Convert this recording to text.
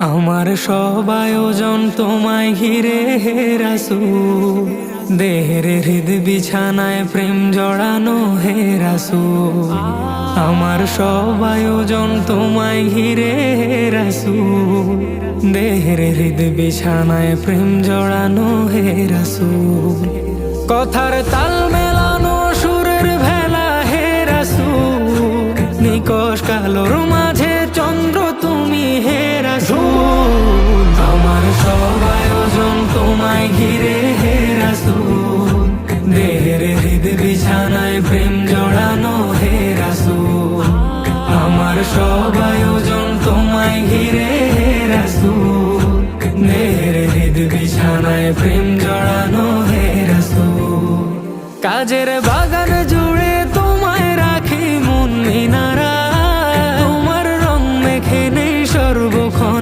আমার সব আয়োজন তোমায় ঘিরে হে রাসূল। দেহের হৃদ বিছানায় প্রেম জড়ানো হে রাসূল। আমার সব আয়োজন তোমায় ঘিরে হে রাসূল। দেহের হৃদ বিছানায় প্রেম জড়ানো হে রাসূল। কথার তাল মেলানো সুরের ভেলা হে রাসূল। নিকশ কালোর মাঝে সব আয়োজন তোমায় ঘিরে হে রাসূল। দেহের হৃদ বিছানায় প্রেম জড়ানো হে রাসূল। আমার সব আয়োজন তোমায় ঘিরে হে রাসূল। দেহের হৃদ বিছানায় প্রেম জড়ানো হে রাসূল। কাজের বাগান